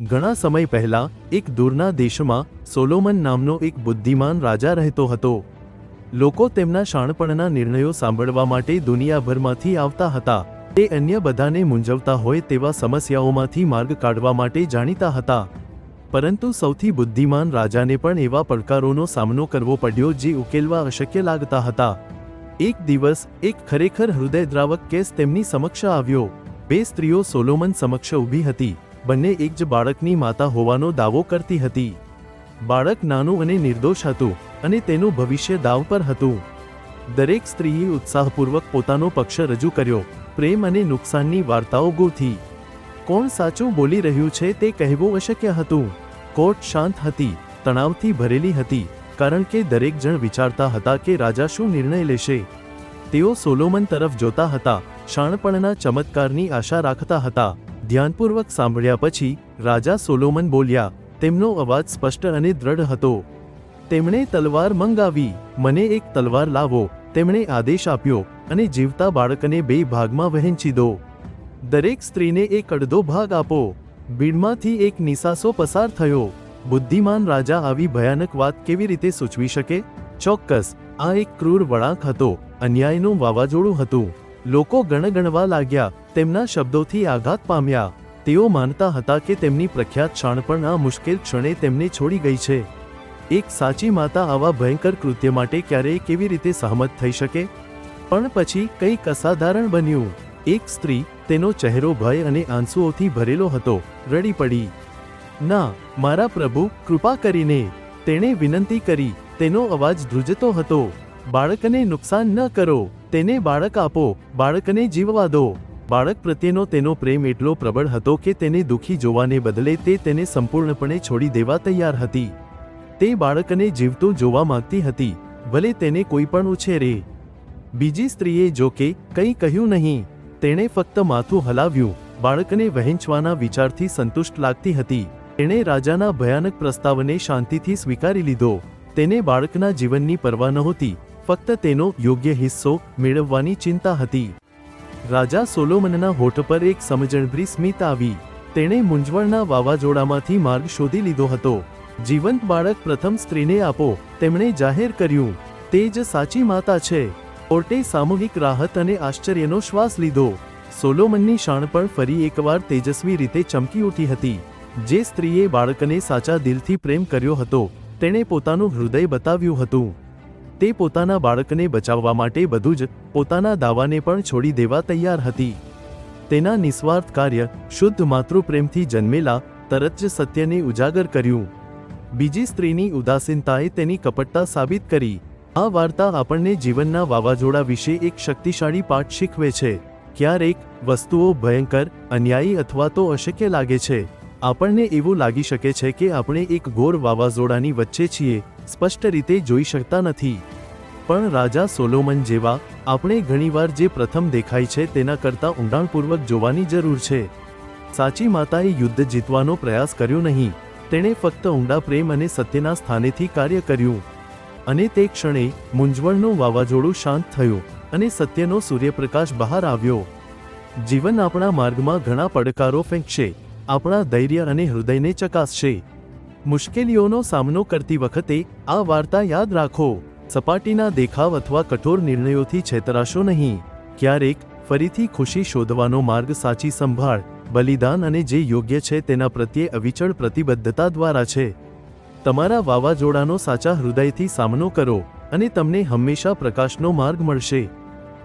ઘણા સમય પહેલા એક દૂરના દેશમાં સોલોમન નામનો એક બુદ્ધિમાન રાજા રહેતો હતો. લોકો તેમના શાણપણના નિર્ણયો સાંભળવા માટે દુનિયાભરમાંથી આવતા હતા. તે અન્ય બધાને મૂંઝવતા હોય તેવા સમસ્યાઓમાંથી માર્ગ કાઢવા માટે જાણીતા હતા. પરંતુ સૌથી બુદ્ધિમાન રાજાને પણ એવા પડકારોનો સામનો કરવો પડ્યો જે ઉકેલવા અશક્ય લાગતા હતા. એક દિવસ, એક ખરેખર હૃદયદ્રાવક કેસ તેમની સમક્ષ આવ્યો. બે સ્ત્રીઓ સોલોમન સમક્ષ ઊભી હતી. બંને એક જ બાળકની માતા હોવાનો દાવો કરતી હતી. બાળક નાનું અને નિર્દોષ હતું અને તેનું ભવિષ્ય દાવ પર હતું. દરેક સ્ત્રીએ ઉત્સાહપૂર્વક પોતાનો પક્ષ રજૂ કર્યો, પ્રેમ અને નુકસાનની વાર્તાઓ ગોથી. કોણ સાચું બોલી રહ્યું છે તે કહેવું અશક્ય હતું. કોર્ટ શાંત હતી, તણાવથી ભરેલી હતી, કારણ કે દરેક જણ વિચારતા હતા કે રાજા શું નિર્ણય લેશે. તેઓ સોલોમન તરફ જોતા હતા, શાણપણના ચમત્કારની આશા રાખતા હતા. ધ્યાનપૂર્વક સાંભળ્યા પછી રાજા સોલોમન બોલ્યા, તેમનો અવાજ સ્પષ્ટ અને દ્રઢ હતો. તેમણે તલવાર મંગાવી, મને એક તલવાર લાવો. તેમણે આદેશ આપ્યો અને જીવતા બાળકને બે ભાગમાં વહેંચી દો દરેક સ્ત્રીને એક અડધો ભાગ આપો. બીડમાંથી એક નિસાસો પસાર થયો. બુદ્ધિમાન રાજા આવી ભયાનક વાત કેવી રીતે સૂચવી શકે? ચોક્કસ, આ એક ક્રૂર વળાંક હતો. અન્યાયનું વાવાઝોડું હતું. લોકો ગણગણવા લાગ્યા, તેમના શબ્દોથી આઘાત પામ્યા. તેઓ માનતા હતા કે તેમની પ્રખ્યાત શાણપણ આ મુશ્કેલ ક્ષણે તેમને છોડી ગઈ છે. એક સાચી માતા આવા ભયંકર કૃત્ય માટે ક્યારેય કેવી રીતે સહમત થઈ શકે? પણ પછી કંઈક અસાધારણ બન્યું. એક સ્ત્રી, તેનો ચહેરો ભય અને આંસુઓથી ભરેલો હતો. રડી પડી. ના, મારા પ્રભુ, કૃપા કરીને. તેણે વિનંતી કરી. તેનો અવાજ ધ્રુજતો હતો. બાળકને નુકસાન ન કરો, તેને બાળક આપો, બાળકને જીવવા દો. બાળક પ્રત્યેનો તેનો પ્રેમ એટલો પ્રબળ હતો કે તેને દુઃખી જોવાને બદલે તે તેને સંપૂર્ણપણે છોડી દેવા તૈયાર હતી. તે બાળકને જીવતું જોવા માંગતી હતી, ભલે તેને કોઈ પણ ઉછેરે. બીજી સ્ત્રીએ જો કે કંઈ કહ્યું નહીં, તેણે ફક્ત માથું હલાવ્યું, બાળકને વહેંચવાના વિચારથી સંતુષ્ટ લાગતી હતી. તેણે રાજાના ભયાનક પ્રસ્તાવને શાંતિથી સ્વીકારી લીધો. તેને બાળકના જીવનની પરવા નહોતી ફક્ત તેનો યોગ્ય હિસ્સો મેળવવાની ચિંતા હતી. રાજા સોલોમનના હોઠ પર એક સમજણભરી સ્મિત આવી. તેણે મૂંઝવણના વાવાઝોડામાંથી માર્ગ શોધી લીધો હતો. જીવંત બાળક પ્રથમ સ્ત્રીને આપો, તેમણે જાહેર કર્યું. તે જ સાચી માતા છે. કોર્ટે સામૂહિક રાહત અને આશ્ચર્યનો શ્વાસ લીધો. સોલોમનની શાણપણ ફરી એકવાર તેજસ્વી રીતે ચમકી ઉઠી હતી. જે સ્ત્રીએ બાળકને સાચા દિલથી પ્રેમ કર્યો હતો, તેણે પોતાનું હૃદય બતાવ્યું હતું. તે પોતાના બાળકને બચાવવા માટે બધું જ પોતાના દાવાને પણ છોડી દેવા તૈયાર હતી. તેના નિસ્વાર્થ કાર્ય શુદ્ધ માતૃપ્રેમથી જન્મેલા તરત જ સત્યને ઉજાગર કર્યું. બીજી સ્ત્રીની ઉદાસીનતાએ તેની કપટતા સાબિત કરી. આ વાર્તા આપણને જીવનના વાવાઝોડા વિશે એક શક્તિશાળી પાઠ શીખવે છે. ક્યારેક વસ્તુઓ ભયંકર, અન્યાયી અથવા તો અશક્ય લાગે છે. આપણને એવું લાગી શકે છે કે આપણે એક ઘોર વાવાઝોડાની વચ્ચે છીએ, સ્પષ્ટ રીતે જોઈ શકતા નથી. પણ રાજા સોલોમન જેવા આપણે ઘણીવાર જે પ્રથમ દેખાય છે તેના કરતાં ઊંડાણપૂર્વક જોવાની જરૂર છે. સાચી માતાએ યુદ્ધ જીતવાનો પ્રયાસ કર્યો નહીં. તેણે ફક્ત ઊંડા પ્રેમ અને સત્યના સ્થાનેથી કાર્ય કર્યું. અને તે ક્ષણે મૂંઝવણનું વાવાઝોડું શાંત થયું અને સત્યનો સૂર્યપ્રકાશ બહાર આવ્યો. જીવન આપણા માર્ગમાં ઘણા પડકારો ફેંકશે, આપણા ધૈર્ય અને હૃદયને ચકાસશે. મુશ્કેલીઓનો સામનો કરતી વખતે આ વાર્તા યાદ રાખો. સપાટીના દેખાવ અથવા કઠોર નિર્ણયોથી છેતરાશો નહીં. ક્યારેક ફરીથી ખુશી શોધવાનો માર્ગ સાચી સંભાળ, બલિદાન અને જે યોગ્ય છે તેના પ્રત્યે અવિચળ પ્રતિબદ્ધતા દ્વારા છે. તમારા વાવાઝોડાનો સાચા હૃદયથી સામનો કરો અને તમને હંમેશા પ્રકાશનો માર્ગ મળશે.